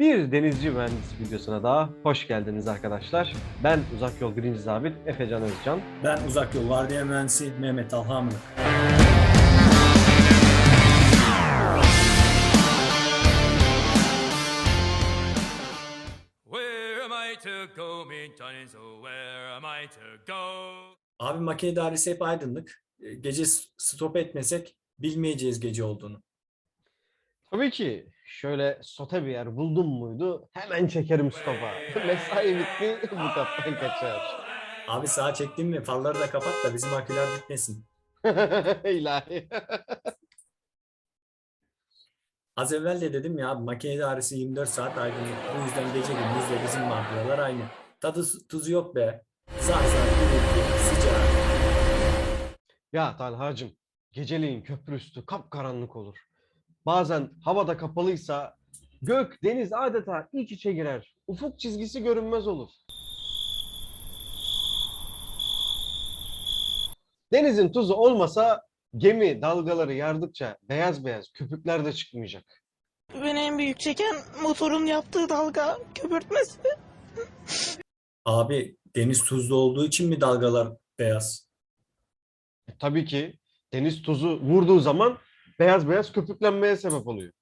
Bir denizci mühendisi videosuna daha hoş geldiniz arkadaşlar. Ben uzak yol birinci zabit Efecan Özcan. Ben uzak yol vardiya mühendisi Mehmet Alhamlık. Where am I to go, Minton? So where am I to go? Abi makine dairesi hep aydınlık. E, Gece stop etmesek bilmeyeceğiz gece olduğunu. Tabii ki şöyle sote bir yer buldum muydu hemen çekerim stopa. Mesai bitti bu kaptan kaçar. Abi sağa çektin mi farları da kapat da bizim aküler bitmesin. İlahi. Az evvel de dedim ya abi makine dairesi 24 saat aydınlık. Bu yüzden gece gündüz de bizim vardiyalar aynı. Tadı tuzu yok be. Zar zar gürültü, sıcak. ya Talhacım geceleyin köprü üstü kapkaranlık olur. Bazen havada kapalıysa gök deniz adeta iç içe girer. Ufuk çizgisi görünmez olur. Denizin tuzu olmasa gemi dalgaları yardıkça beyaz beyaz köpükler de çıkmayacak. Beni en büyük çeken motorun yaptığı dalga köpürtmesi. Abi deniz tuzlu olduğu için mi dalgalar beyaz? E, tabii ki deniz tuzu vurduğu zaman beyaz beyaz köpüklenmeye sebep oluyor.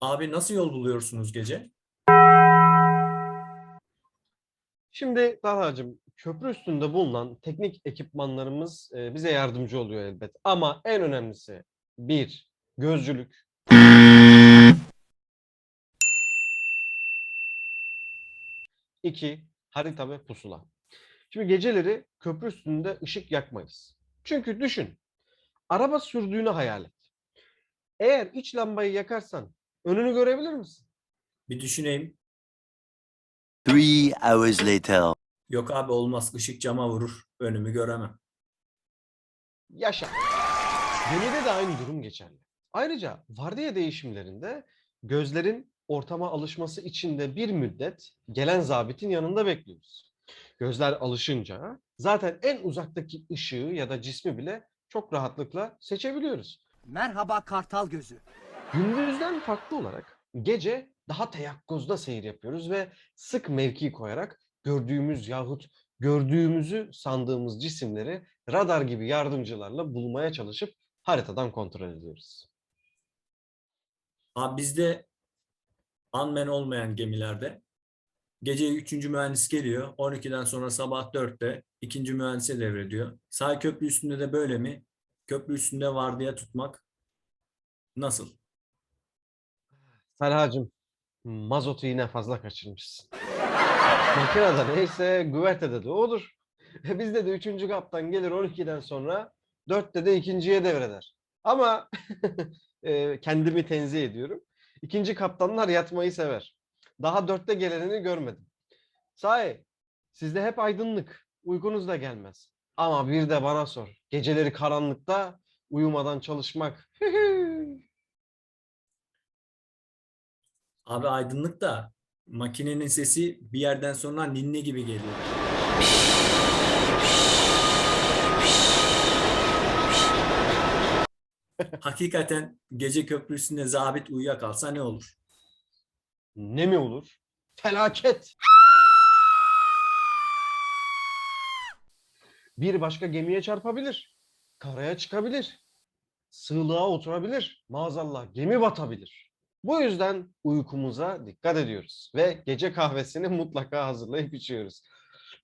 Abi nasıl yol buluyorsunuz gece? Şimdi Talha'cığım köprü üstünde bulunan teknik ekipmanlarımız bize yardımcı oluyor elbet. Ama en önemlisi bir, gözcülük. İki, harita ve pusula. Şimdi geceleri köprü üstünde ışık yakmayız. Çünkü düşün, araba sürdüğünü hayal et. Eğer iç lambayı yakarsan önünü görebilir misin? Bir düşüneyim. Three hours later. Yok abi olmaz. Işık cama vurur. Önümü göremem. Yaşa. Gemide de aynı durum geçerli. Ayrıca vardiya değişimlerinde gözlerin ortama alışması için de bir müddet gelen zabitin yanında bekliyoruz. Gözler alışınca zaten en uzaktaki ışığı ya da cismi bile çok rahatlıkla seçebiliyoruz. Merhaba kartal gözü. Gündüzden farklı olarak gece daha teyakkuzda seyir yapıyoruz ve sık mevki koyarak gördüğümüz yahut gördüğümüzü sandığımız cisimleri radar gibi yardımcılarla bulmaya çalışıp haritadan kontrol ediyoruz. Abi bizde unman olmayan gemilerde gece 3. mühendis geliyor. 12'den sonra sabah 4'te ikinci mühendise devrediyor. Sağ köprü üstünde de böyle mi? Köprü üstünde vardiya tutmak nasıl? Talha'cığım mazotu yine fazla kaçırmışsın. Makinede neyse güvertede de odur. Bizde de üçüncü kaptan gelir 12'den sonra dörtte de ikinciye devreder. Ama e, kendimi tenzih ediyorum. İkinci kaptanlar yatmayı sever. Daha dörtte gelenini görmedim. Sahi sizde hep aydınlık. Uykunuz da gelmez. Ama bir de bana sor. Geceleri karanlıkta uyumadan çalışmak. Abi aydınlık da makinenin sesi bir yerden sonra ninni gibi geliyor. Hakikaten gece köprü üstünde zabit uyuyakalsa ne olur? ne mi olur? Felaket. Bir başka gemiye çarpabilir. Karaya çıkabilir. Sığlığa oturabilir. Maazallah gemi batabilir. Bu yüzden uykumuza dikkat ediyoruz ve gece kahvesini mutlaka hazırlayıp içiyoruz.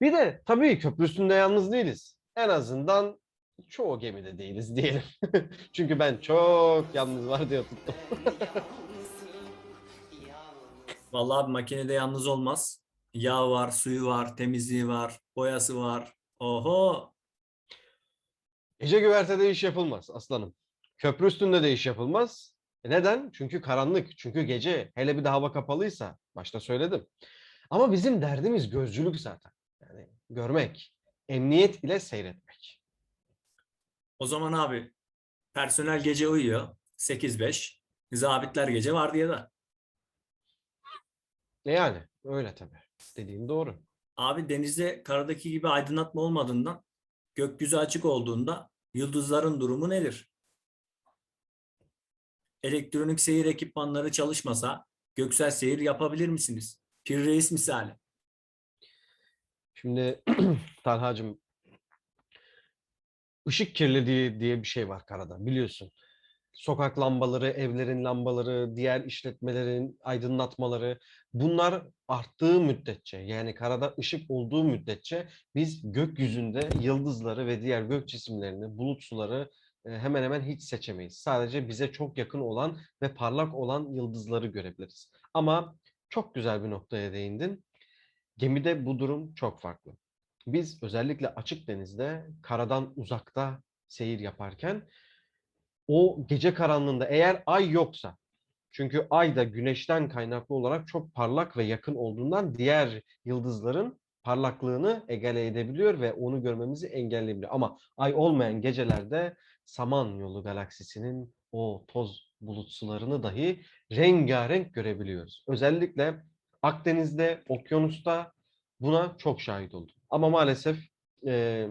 Bir de tabii köprü üstünde yalnız değiliz. En azından çoğu gemide değiliz diyelim. Çünkü ben çok yalnız var diye tuttum. Vallahi abi makinede yalnız olmaz. Yağ var, suyu var, temizliği var, boyası var. Oho! Gece güvertede iş yapılmaz aslanım. Köprü üstünde de iş yapılmaz. E neden? Çünkü karanlık. Çünkü gece. Hele bir de hava kapalıysa. Başta söyledim. Ama bizim derdimiz gözcülük zaten. Yani görmek. Emniyet ile seyretmek. O zaman abi personel gece uyuyor. 8-5. Zabitler gece vardiyada. E yani öyle tabii. Dediğin doğru. Abi denizde karadaki gibi aydınlatma olmadığından gökyüzü açık olduğunda yıldızların durumu nedir? Elektronik seyir ekipmanları çalışmasa göksel seyir yapabilir misiniz? Pir Reis misali. Şimdi Talhacığım ışık kirliliği diye bir şey var karada biliyorsun. Sokak lambaları, evlerin lambaları, diğer işletmelerin aydınlatmaları bunlar arttığı müddetçe yani karada ışık olduğu müddetçe biz gökyüzünde yıldızları ve diğer gök cisimlerini, bulut suları hemen hemen hiç seçemeyiz. Sadece bize çok yakın olan ve parlak olan yıldızları görebiliriz. Ama çok güzel bir noktaya değindin. Gemide bu durum çok farklı. Biz özellikle açık denizde karadan uzakta seyir yaparken o gece karanlığında eğer ay yoksa çünkü ay da güneşten kaynaklı olarak çok parlak ve yakın olduğundan diğer yıldızların parlaklığını egale edebiliyor ve onu görmemizi engelleyebiliyor. Ama ay olmayan gecelerde Samanyolu galaksisinin o toz bulutsularını dahi rengarenk görebiliyoruz. Özellikle Akdeniz'de, okyanusta buna çok şahit oldum. Ama maalesef e,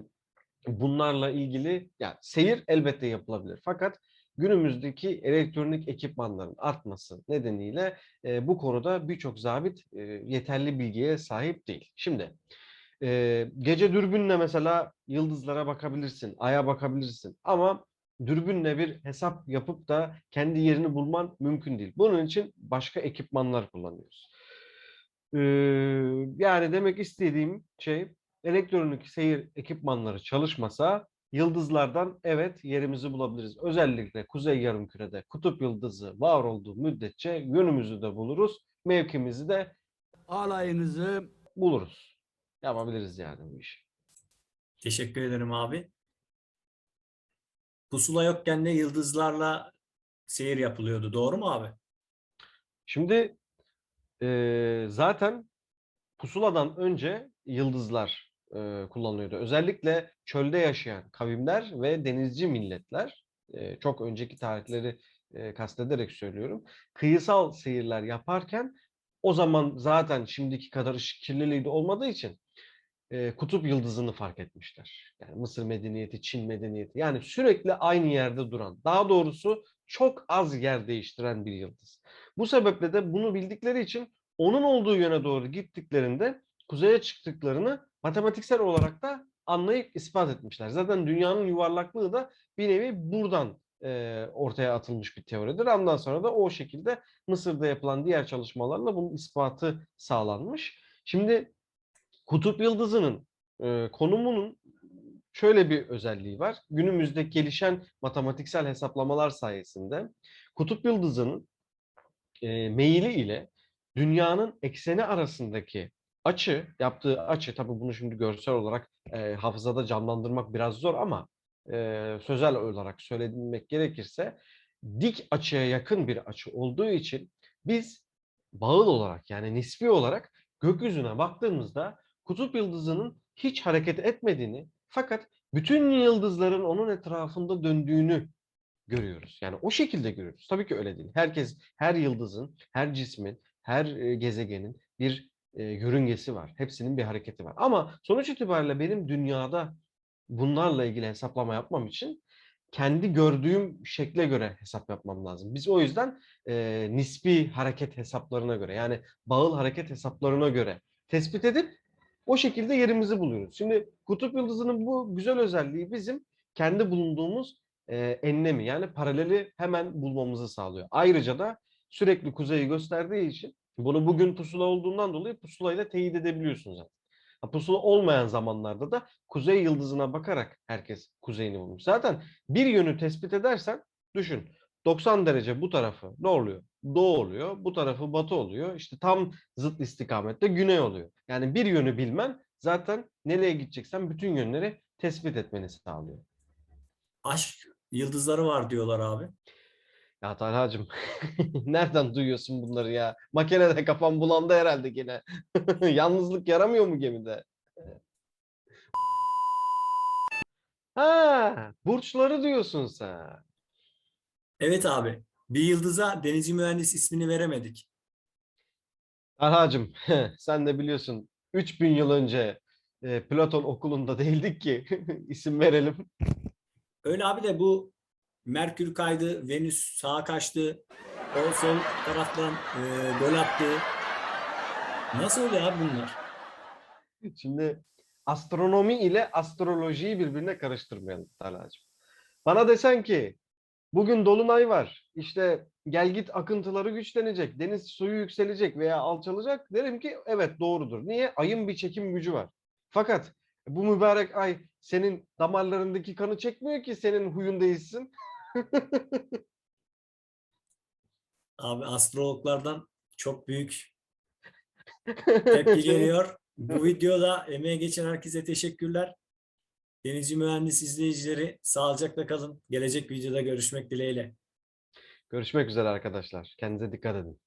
bunlarla ilgili yani seyir elbette yapılabilir. Fakat günümüzdeki elektronik ekipmanların artması nedeniyle e, bu konuda birçok zabit e, yeterli bilgiye sahip değil. Şimdi e, gece dürbünle mesela yıldızlara bakabilirsin, aya bakabilirsin ama dürbünle bir hesap yapıp da kendi yerini bulman mümkün değil. Bunun için başka ekipmanlar kullanıyoruz. Ee, yani demek istediğim şey elektronik seyir ekipmanları çalışmasa yıldızlardan evet yerimizi bulabiliriz. Özellikle kuzey yarımkürede kutup yıldızı var olduğu müddetçe yönümüzü de buluruz, mevkimizi de Alayınızı buluruz. Yapabiliriz yani bu işi. Teşekkür ederim abi. Pusula yokken de yıldızlarla seyir yapılıyordu. Doğru mu abi? Şimdi eee, zaten pusuladan önce yıldızlar eee, kullanılıyordu. Özellikle çölde yaşayan kavimler ve denizci milletler, eee, çok önceki tarihleri eee, kastederek söylüyorum, kıyısal seyirler yaparken o zaman zaten şimdiki kadar ışık kirliliği de olmadığı için eee, kutup yıldızını fark etmişler. Yani Mısır medeniyeti, Çin medeniyeti. Yani sürekli aynı yerde duran, daha doğrusu çok az yer değiştiren bir yıldız. Bu sebeple de bunu bildikleri için onun olduğu yöne doğru gittiklerinde kuzeye çıktıklarını matematiksel olarak da anlayıp ispat etmişler. Zaten dünyanın yuvarlaklığı da bir nevi buradan e, ortaya atılmış bir teoridir. Ondan sonra da o şekilde Mısır'da yapılan diğer çalışmalarla bunun ispatı sağlanmış. Şimdi kutup yıldızının e, konumunun şöyle bir özelliği var. Günümüzde gelişen matematiksel hesaplamalar sayesinde kutup yıldızının e, meyili ile dünyanın ekseni arasındaki açı, yaptığı açı, tabii bunu şimdi görsel olarak e, hafızada canlandırmak biraz zor ama e, sözel olarak söylemek gerekirse dik açıya yakın bir açı olduğu için biz bağıl olarak yani nispi olarak gökyüzüne baktığımızda kutup yıldızının hiç hareket etmediğini fakat bütün yıldızların onun etrafında döndüğünü görüyoruz. Yani o şekilde görüyoruz. Tabii ki öyle değil. Herkes, her yıldızın, her cismin, her e, gezegenin bir e, yörüngesi var. Hepsinin bir hareketi var. Ama sonuç itibariyle benim dünyada bunlarla ilgili hesaplama yapmam için kendi gördüğüm şekle göre hesap yapmam lazım. Biz o yüzden e, nispi hareket hesaplarına göre yani bağıl hareket hesaplarına göre tespit edip o şekilde yerimizi buluyoruz. Şimdi kutup yıldızının bu güzel özelliği bizim kendi bulunduğumuz e, enlemi yani paraleli hemen bulmamızı sağlıyor. Ayrıca da sürekli kuzeyi gösterdiği için bunu bugün pusula olduğundan dolayı pusulayla teyit edebiliyorsunuz zaten. Pusula olmayan zamanlarda da kuzey yıldızına bakarak herkes kuzeyini bulmuş. Zaten bir yönü tespit edersen düşün 90 derece bu tarafı ne oluyor? Doğu oluyor. Bu tarafı batı oluyor. İşte tam zıt istikamette güney oluyor. Yani bir yönü bilmen zaten nereye gideceksen bütün yönleri tespit etmeni sağlıyor. Aşk yıldızları var diyorlar abi. Ya Talha'cığım nereden duyuyorsun bunları ya? Makinede kafam bulandı herhalde gene. Yalnızlık yaramıyor mu gemide? Ha, burçları diyorsun sen. Evet abi. Bir yıldıza denizci mühendis ismini veremedik. Talha'cığım sen de biliyorsun 3000 yıl önce e, Platon okulunda değildik ki isim verelim. Öyle abi de bu Merkür kaydı, Venüs sağa kaçtı, o sol taraftan e, gol attı. Nasıl oluyor abi bunlar? Şimdi astronomi ile astrolojiyi birbirine karıştırmayalım Talha'cığım. Bana desen ki bugün dolunay var. işte gelgit akıntıları güçlenecek. Deniz suyu yükselecek veya alçalacak. Derim ki evet doğrudur. Niye? Ayın bir çekim gücü var. Fakat bu mübarek ay senin damarlarındaki kanı çekmiyor ki senin huyun değilsin. Abi astrologlardan çok büyük tepki geliyor. Bu videoda emeğe geçen herkese teşekkürler. Denizci mühendis izleyicileri sağlıcakla kalın. Gelecek videoda görüşmek dileğiyle. Görüşmek üzere arkadaşlar. Kendinize dikkat edin.